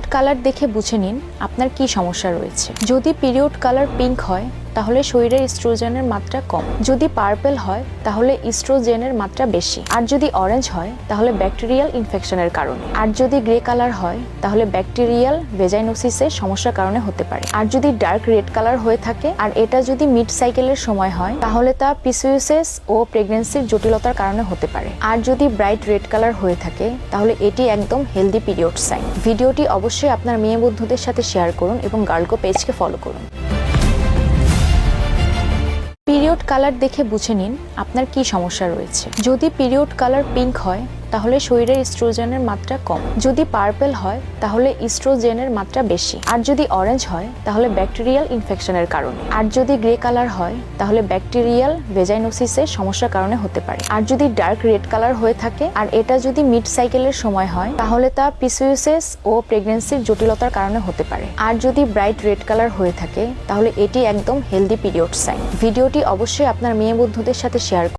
Period colour দেখে বুঝে নিন আপনার কি সমস্যা রয়েছে। যদি পিরিয়ড কালার পিঙ্ক হয় তাহলে শরীরে ইস্ট্রোজেনের মাত্রা কম। যদি পার্পেল হয়, তাহলে ইস্ট্রোজেনের মাত্রা বেশি। আর যদি অরেঞ্জ হয়, তাহলে ব্যাকটেরিয়াল ইনফেকশনের কারণে। আর যদি গ্রে কালার হয়, তাহলে ব্যাকটেরিয়াল ভেজাইনোসিসের সমস্যার কারণে হতে পারে। আর যদি ডার্ক রেড কালার হয়ে থাকে, আর এটা যদি মিড সাইকেলের সময় হয়, তাহলে তা পিসিওসিস ও প্রেগনেন্সির জটিলতার কারণে হতে পারে। আর যদি ব্রাইট রেড কালার হয়ে থাকে, তাহলে এটি একদম হেলদি পিরিয়ড সাইন। ভিডিওটি অবশ্যই আপনার মেয়ে বন্ধুদের সাথে শেয়ার করুন এবং গার্লকো পেজকে ফলো করুন। পিরিয়ড কালার দেখে বুঝে নিন আপনার কি সমস্যা রয়েছে। যদি পিরিয়ড কালার পিঙ্ক হয় তাহলে শরীরে ইস্ট্রোজেনের মাত্রা কম। যদি পার্পেল হয়, তাহলে ইস্ট্রোজেনের মাত্রা বেশি। আর যদি অরেঞ্জ হয়, তাহলে ব্যাকটেরিয়াল ইনফেকশনের কারণে। আর যদি গ্রে কালার হয়, তাহলে ব্যাকটেরিয়াল ভেজাইনোসিসের সমস্যার কারণে হতে পারে। আর যদি ডার্ক রেড কালার হয়ে থাকে, আর এটা যদি মিড সাইকেলের সময় হয়, তাহলে তা পিসিওসিস ও প্রেগনেন্সির জটিলতার কারণে হতে পারে। আর যদি ব্রাইট রেড কালার হয়ে থাকে, তাহলে এটি একদম হেলদি পিরিয়ড সাইন। ভিডিওটি অবশ্যই আপনার মেয়ে বন্ধুদের সাথে শেয়ার